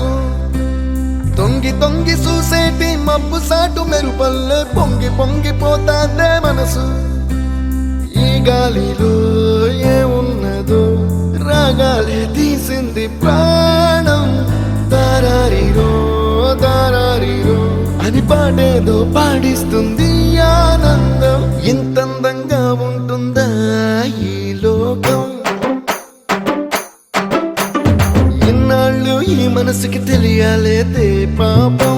మనసు తొంగి తొంగి చూసేటి మబ్బు సాటు మెరుపల్లే పొంగి పొంగిపోతాందే మనసు. ఈ గాలిలో ఏమున్నదో రాగాలే తీసింది ప్రాణం. దారారిరో దారారిరో. అని పాడేదో పాడిస్తుంది ఆనందం. ఇంతందంగా ఉంటుంది ఈ మనసుకి తెలియాలేదే పాపం.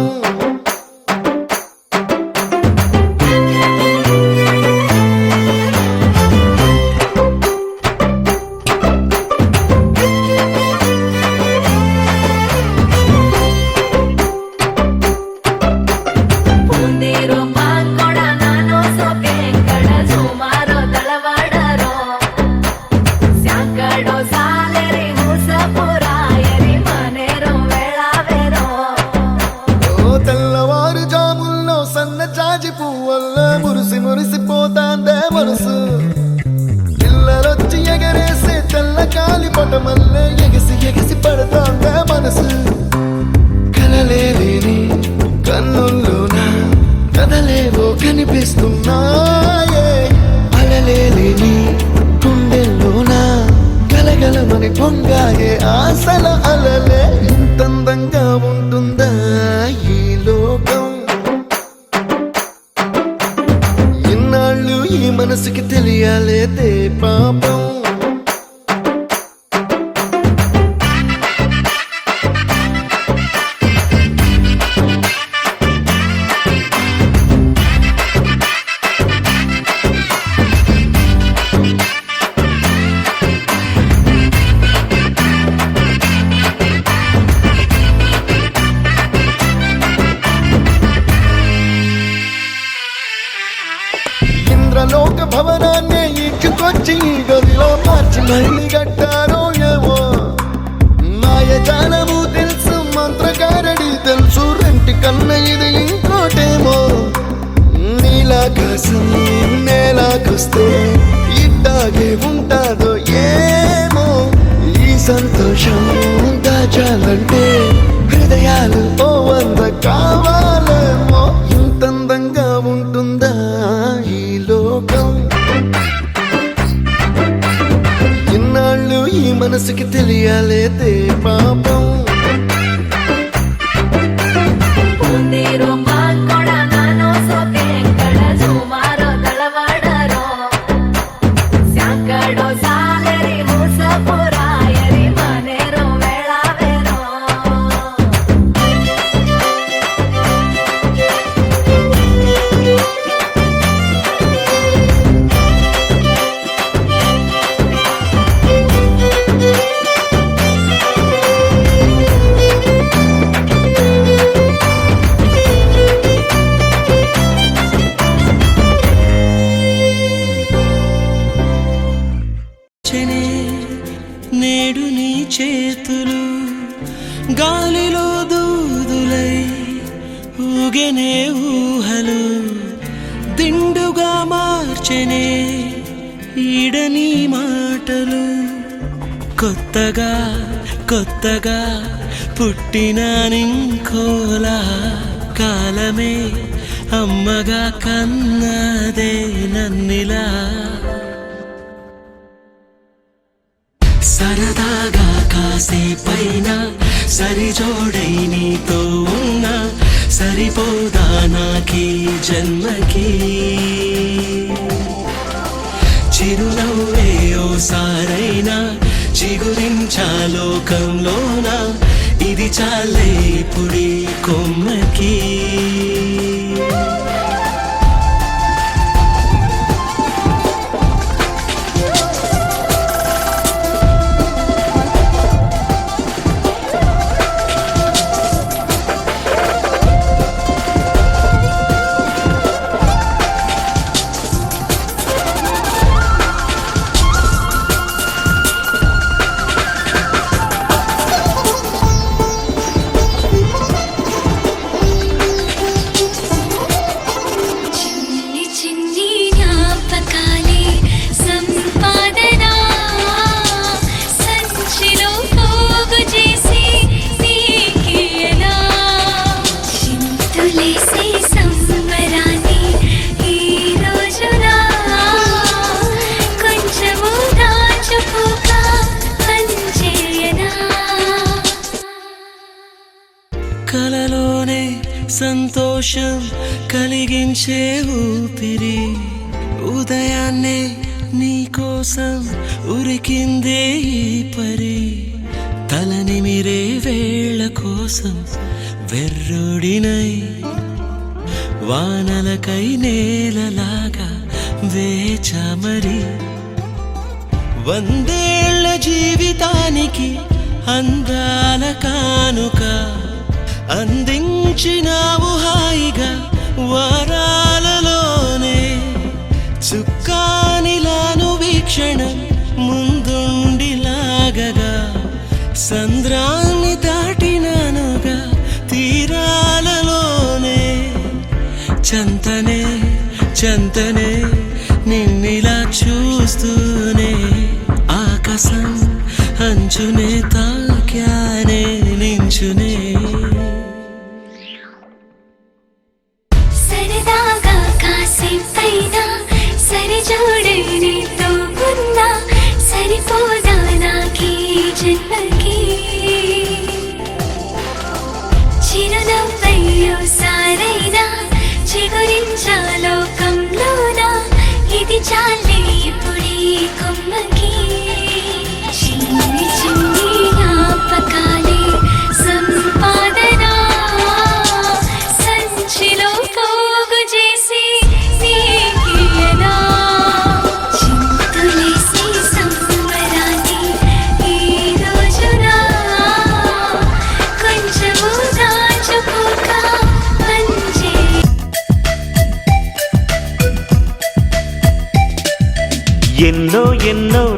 మార్చి మళ్ళీ కట్టారో ఏమో? మాయజాలము తెలుసు మంత్రకారడి తెలుసు రెంటి కన్న ఇది ఇంకోటేమో? నీలా నీలాకాశం నేలాకొస్తే ఇట్టాగే ఉంటాదో ఏమో? ఈ సంతోషం దాచాలంటే హృదయాలు ఓ వంద కావు ఊగెనే ఊహలు దిండుగా మార్చెనే ఈడని మాటలు. కొత్తగా కొత్తగా పుట్టిన నింకోలా కాలమే అమ్మగా కన్నదే నన్నిలా. సరదాగా కాసే పైన సరిజోడై నీతో ఉన్నా. సరిపోదా నాకి జన్మకి? చిరునవ్వే ఓసారైనా చిగురించాలోకంలోన ఇది చాలే పుడి కొమ్మకి. సంతోషం కలిగించే ఊపిరి. ఉదయాన్నే నీకోసం ఉరికిందే ఈ పరి. తలనిమిరే వేళ కోసం వెర్రుడినై. వానలకై నేలలాగా వేచమరి వందేళ్ళ జీవితానికి అందాల కానుక. అందించినావు హాయిగా వారాలలోనే చుక్కానిలాను వీక్షణం ముందుండి లాగగా సంద్రాన్ని దాటినానుగా తీరాలలోనే చంతనే చంతనే నిన్నిలా చూస్తూనే ఆకాశం అంచునే తాక్యానే నించునే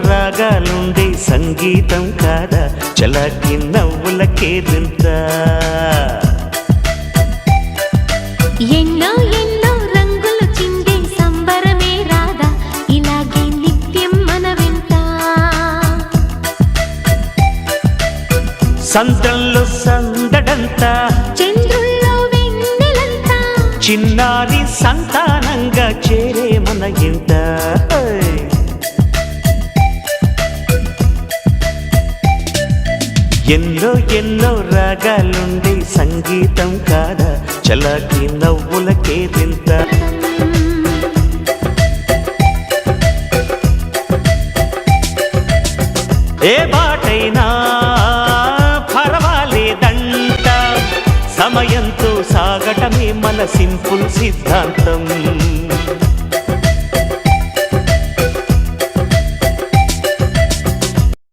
రాగాలుండే సంగీతం కాదా? చలాకి నవ్వులకేదింత ఎన్నో ఎన్నో రంగులు చిందే సంబరమే రాదా ఇలాగే నిత్యం మన వెంట సంతంలో సందడంతా చంద్రుల్లో వెన్నెలంతా. చిన్నారి సంతానంగా చేరే మన ఇంట ఎన్నో ఎన్నో రాగాలుండే సంగీతం కాదా? చలాకి నవ్వులకేదింత ఏ బాటైనా పర్వాలేదంట. సమయంతో సాగటమే మన సింపుల్ సిద్ధాంతం.